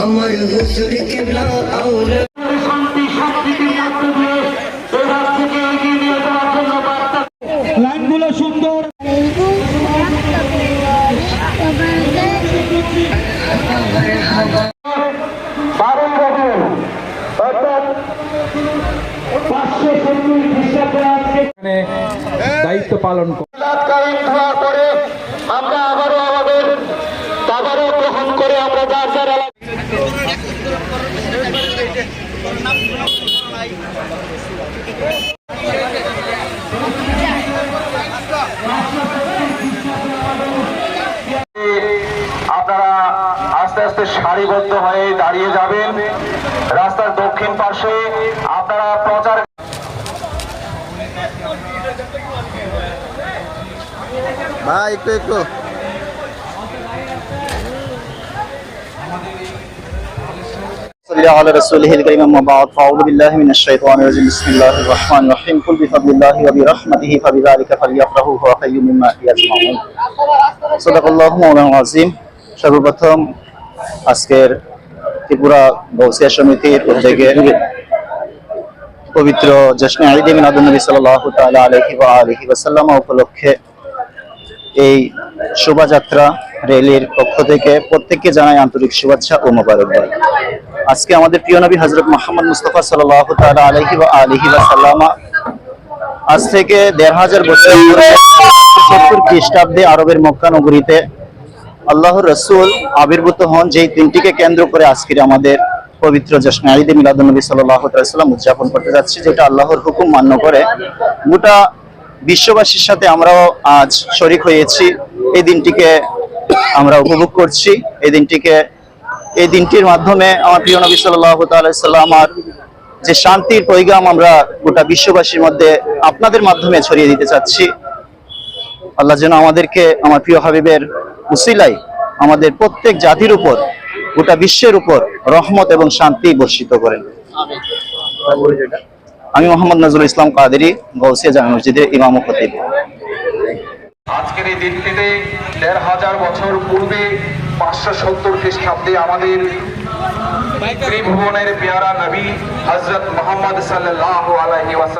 আমার হুজুর কেবলা আউলা শান্তি সম্প্রীতির মধ্য দিয়ে এ রাজ্যকে এগিয়ে নিয়ে যাওয়ার জন্য বার্তা লাইনগুলো সুন্দর বারো বছর অর্থাৎ পাঁচশো সত্তর খ্রিস্টাব্দে আজকে দায়িত্ব পালন করে আমরা আবারও আমাদের আবারও গ্রহণ করে আমরা যার যার এলাকা আপনারা আস্তে আস্তে সারিবদ্ধ হয়ে দাঁড়িয়ে যাবেন রাস্তার দক্ষিণ পাশে আপনারা প্রচার ভাই একটু একটু صلى على رسوله الكريم أما بعد فأعوذ بالله من الشيطان الرجيم بسم الله الرحمن الرحيم قل بفضل الله وبرحمته فبذلك فليفرحوا هو خير مما يجمعون صدق الله مولانا العظيم সর্বপ্রথম আজকের ত্রিপুরা গৌসিয়া সমিতির উদ্যোগে পবিত্র জশ্নে আলাইহি ওয়া আলিহি উপলক্ষে এই শোভাযাত্রা র্যালির পক্ষ থেকে প্রত্যেককে জানাই আন্তরিক শুভেচ্ছা ও মোবারকবাদ। আজকে আমাদের প্রিয় নবী হজরত মোহাম্মদ মুস্তফা সাল্লাল্লাহু তাআলা আলাইহি ওয়া আলিহি আজ থেকে দেড় হাজার বছর খ্রিস্টাব্দে আরবের মক্কা নগরীতে আল্লাহর রসুল আবির্ভূত হন যেই দিনটিকে কেন্দ্র করে আজকের আমাদের পবিত্র জশ্ন আলিদে মিলাদুল নবী সাল্লাল্লাহু সাল্লাম উদযাপন করতে যাচ্ছি, যেটা আল্লাহর হুকুম মান্য করে। গোটা বিশ্ববাসীর সাথে আমরাও আজ শরিক হয়েছি। এই দিনটিকে আমরা উপভোগ করছি। এই দিনটিকে, এই দিনটির মাধ্যমে আমার প্রিয় নবী সাল্লাল্লাহু তাআলা সাল্লামার যে শান্তির পৈগাম আমরা গোটা বিশ্ববাসীর মধ্যে আপনাদের মাধ্যমে ছড়িয়ে দিতে চাচ্ছি। আল্লাহ যেন আমাদেরকে, আমার প্রিয় হাবিবের উসিলাই আমাদের প্রত্যেক জাতির উপর, গোটা বিশ্বের উপর রহমত এবং শান্তি বর্ষিত করেন। আমি মোহাম্মদ নজরুল ইসলাম কাদেরি গৌসিয়া জামে মসজিদের ইমাম খতিব। আজকের এই দিনটিতে দেড় হাজার বছর পূর্বে পাঁচশো সত্তর খ্রিস্টাব্দে আমাদের ত্রিভুবনের পেয়ারা নবী হজরত মোহাম্মদ সাল্লাহ ওয়াসাল্লাম